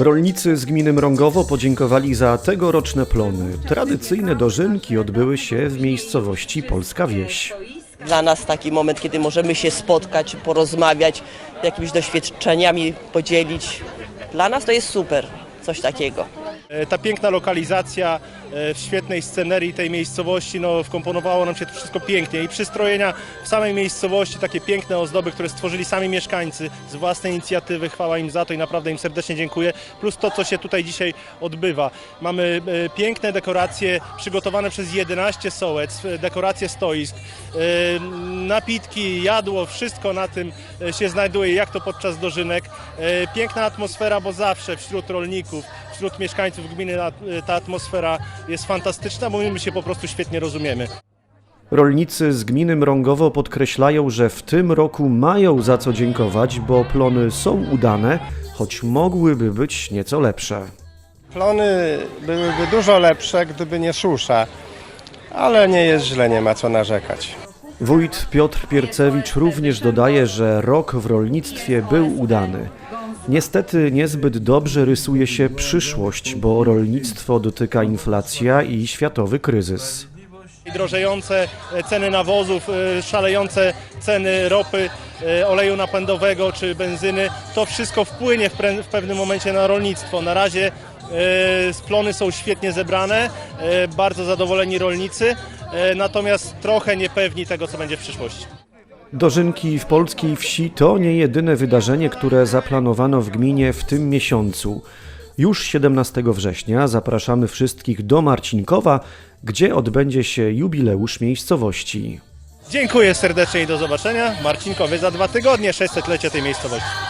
Rolnicy z gminy Mrągowo podziękowali za tegoroczne plony. Tradycyjne dożynki odbyły się w miejscowości Polska Wieś. Dla nas taki moment, kiedy możemy się spotkać, porozmawiać, jakimiś doświadczeniami podzielić. Dla nas to jest super, coś takiego. E, Ta piękna lokalizacja e, w świetnej scenerii tej miejscowości, no wkomponowało nam się to wszystko pięknie i przystrojenia w samej miejscowości, takie piękne ozdoby, które stworzyli sami mieszkańcy z własnej inicjatywy, chwała im za to i naprawdę im serdecznie dziękuję, plus to, co się tutaj dzisiaj odbywa. Mamy e, piękne dekoracje przygotowane przez 11 sołec, dekoracje stoisk, napitki, jadło, wszystko na tym się znajduje, jak to podczas dożynek. Piękna atmosfera, bo zawsze wśród rolników, wśród mieszkańców gminy ta- ta atmosfera jest fantastyczna, bo my się po prostu świetnie rozumiemy. Rolnicy z gminy Mrągowo podkreślają, że w tym roku mają za co dziękować, bo plony są udane, choć mogłyby być nieco lepsze. Plony byłyby dużo lepsze, gdyby nie susza, ale nie jest źle, nie ma co narzekać. Wójt Piotr Piercewicz również dodaje, że rok w rolnictwie był udany. Niestety niezbyt dobrze rysuje się przyszłość, bo rolnictwo dotyka inflacja i światowy kryzys. Drożejące ceny nawozów, e, szalejące ceny ropy, e, oleju napędowego czy benzyny, to wszystko wpłynie w, pewnym momencie na rolnictwo. Na razie e, plony są świetnie zebrane, bardzo zadowoleni rolnicy, natomiast trochę niepewni tego, co będzie w przyszłości. Dożynki w polskiej wsi to nie jedyne wydarzenie, które zaplanowano w gminie w tym miesiącu. Już 17 września zapraszamy wszystkich do Marcinkowa, gdzie odbędzie się jubileusz miejscowości. Dziękuję serdecznie i do zobaczenia. Marcinkowie za dwa tygodnie, 600-lecie tej miejscowości.